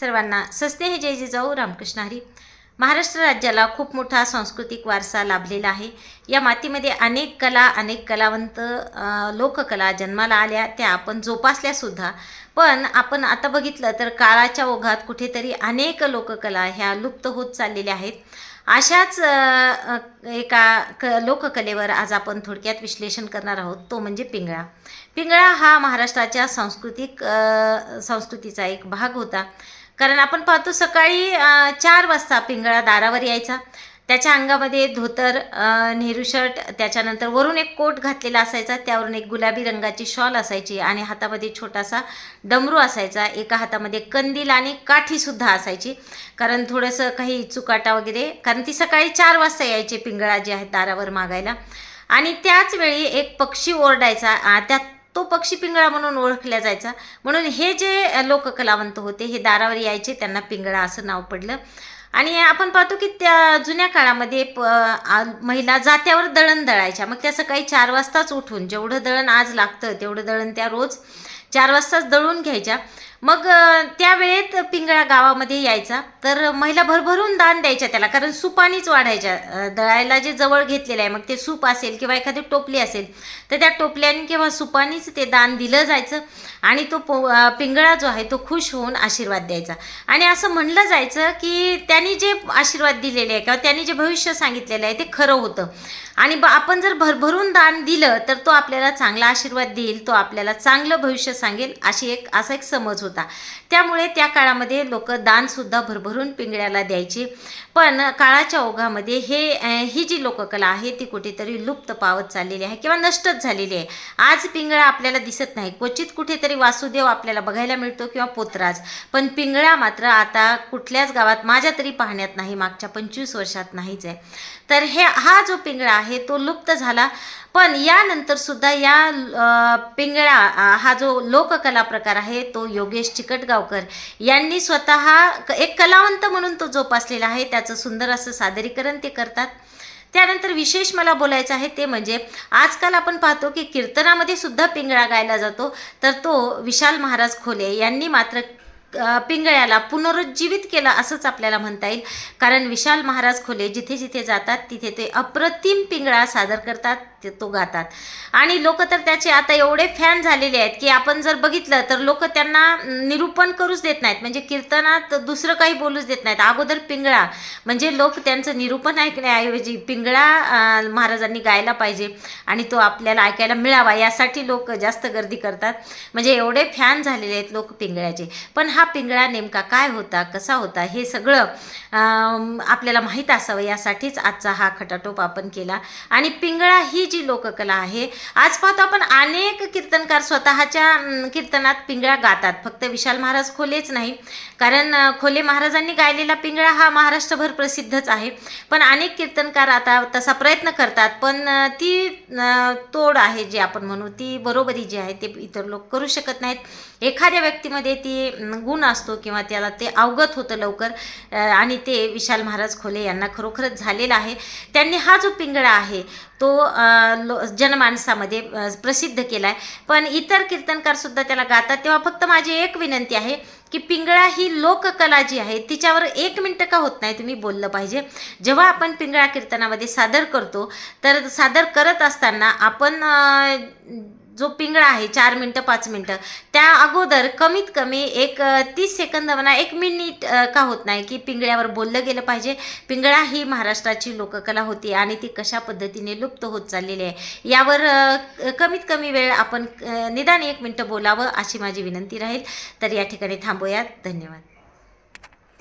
सर्वांना सस्ते हे जय जिजाऊ रामकृष्ण हरी. महाराष्ट्र राज्याला खूप मोठा सांस्कृतिक वारसा लाभलेला आहे. या मातीमध्ये अनेक कला अनेक कलावंत लोककला जन्माला आल्या त्या आपण जोपासल्यासुद्धा. पण आपण आता बघितलं तर काळाच्या ओघात कुठेतरी अनेक लोककला ह्या लुप्त होत चाललेल्या आहेत. अशाच एका क लोककलेवर आज आपण थोडक्यात विश्लेषण करणार आहोत तो म्हणजे पिंगळा. पिंगळा हा महाराष्ट्राच्या सांस्कृतिक संस्कृतीचा एक भाग होता. कारण आपण पाहतो सकाळी चार वाजता पिंगळा दारावर यायचा. त्याच्या अंगामध्ये धोतर नेहरू शर्ट त्याच्यानंतर वरून एक कोट घातलेला असायचा. त्यावरून एक गुलाबी रंगाची शॉल असायची आणि हातामध्ये छोटासा डमरू असायचा. एका हातामध्ये कंदील आणि काठीसुद्धा असायची. कारण थोडंसं काही चुकाटा वगैरे कारण ती सकाळी चार वाजता यायचे पिंगळा जे आहेत दारावर मागायला. आणि त्याच वेळी एक पक्षी ओरडायचा. त्यात तो पक्षी पिंगळा म्हणून ओळखला जायचा. म्हणून हे जे लोककलावंत होते हे दारावर यायचे त्यांना पिंगळा असं नाव पडलं. आणि आपण पाहतो की त्या जुन्या काळामध्ये प आ- महिला जात्यावर दळण दळायच्या. मग त्या सकाळी चार वाजताच उठून जेवढं दळण आज लागतं तेवढं दळण त्या रोज चार वाजताच दळून घ्यायच्या. मग त्यावेळेत पिंगळा गावामध्ये यायचा. तर महिला भरभरून दान द्यायच्या त्याला कारण सुपानीच वाढायच्या. दळायला जे जवळ घेतलेलं आहे मग ते सूप असेल किंवा एखादी टोपली असेल तर त्या टोपल्याने किंवा सुपानीच ते दान दिलं जायचं आणि तो पो पिंगळा जो आहे तो खुश होऊन आशीर्वाद द्यायचा. आणि असं म्हणलं जायचं की त्यांनी जे आशीर्वाद दिलेले आहे किंवा त्यांनी जे भविष्य सांगितलेलं आहे ते खरं होतं. आणि ब आपण जर भरभरून दान दिलं तर तो आपल्याला चांगला आशीर्वाद देईल तो आपल्याला चांगलं भविष्य सांगेल अशी एक असा एक समज होता. त्यामुळे त्या काळामध्ये लोक दानसुद्धा भरभरून पिंगळ्याला द्यायचे. पण काळाच्या ओघामध्ये हे ही जी लोककला आहे ती कुठेतरी लुप्त पावत चाललेली आहे किंवा नष्टच झालेली आहे. आज पिंगळा आपल्याला दिसत नाही. क्वचित कुठेतरी वासुदेव आपल्याला बघायला मिळतो किंवा पोतराज. पण पिंगळा मात्र आता कुठल्याच गावात माझ्या तरी पाहण्यात नाही मागच्या पंचवीस वर्षात नाहीच आहे. तर हे हा जो पिंगळा आहे तो लुप्त झाला. पण यानंतर सुद्धा या पिंगळा हा जो लोककला प्रकार आहे तो योगेश चिकटगावकर यांनी स्वतः क- एक कलावंत म्हणून तो जोपासलेला आहे. त्याचं सुंदर असं सादरीकरण ते करतात. त्यानंतर विशेष मला बोलायचं आहे ते म्हणजे आजकाल आपण पाहतो की कीर्तनामध्ये सुद्धा पिंगळा गायला जातो. तर तो विशाल महाराज खोले यांनी मात्र पिंगळ्याला पुनरुज्जीवित केलं असंच आपल्याला म्हणता येईल. कारण विशाल महाराज खोले जिथे जिथे जातात तिथे ते अप्रतिम पिंगळा सादर करतात ते तो गातात. आणि लोक तर त्याचे आता एवढे फॅन झालेले आहेत की आपण जर बघितलं तर लोक त्यांना निरूपण करूच देत नाहीत. म्हणजे कीर्तनात दुसरं काही बोलूच देत नाहीत. अगोदर पिंगळा. म्हणजे लोक त्यांचं निरूपण ऐकण्याऐवजी पिंगळा महाराजांनी गायला पाहिजे आणि तो आपल्याला ऐकायला मिळावा. यासाठी लोक जास्त गर्दी करतात. म्हणजे एवढे फॅन झालेले आहेत लोक पिंगळ्याचे. पण हा पिंगळा नेमका काय होता कसा होता हे सगळं आपल्याला माहीत असावं. यासाठीच आजचा हा खटाटोप आपण केला. आणि पिंगळा ही जी लोककला आहे आज पाहतो आपण अनेक कीर्तनकार स्वतःच्या कीर्तनात पिंगळा गातात. फक्त विशाल महाराज खोलेच नाही कारण खोले महाराजांनी गायलेला पिंगळा हा महाराष्ट्रभर प्रसिद्धच आहे. पण अनेक कीर्तनकार आता तसा प्रयत्न करतात पण ती तोड आहे जी आपण म्हणू ती बरोबरी जी आहे ते इतर लोक करू शकत नाहीत. एखाद्या व्यक्तीमध्ये ती गुण असतो किंवा त्याला ते अवगत होतं लवकर आणि ते विशाल महाराज खोले यांना खरोखरच झालेला आहे. त्यांनी हा जो पिंगळा आहे तो लो जनमानसामध्ये प्रसिद्ध केला आहे पण इतर कीर्तनकारसुद्धा त्याला गातात. तेव्हा फक्त माझी एक विनंती आहे की पिंगळा ही लोककला जी आहे तिच्यावर एक मिनटं का होत नाही तुम्ही बोललं पाहिजे. जेव्हा आपण पिंगळा कीर्तनामध्ये सादर करतो तर सादर करत असताना आपण जो पिंगळा आहे चार मिनटं पाच मिनटं त्या अगोदर कमीत कमी एक तीस सेकंद म्हणा एक मिनिट का होत नाही की पिंगळ्यावर बोललं गेलं पाहिजे. पिंगळा ही महाराष्ट्राची लोककला होती आणि ती कशा पद्धतीने लुप्त होत चाललेली आहे यावर कमीत कमी वेळ आपण निदान एक मिनटं बोलावं अशी माझी विनंती राहील. तर या ठिकाणी थांबूयात. धन्यवाद.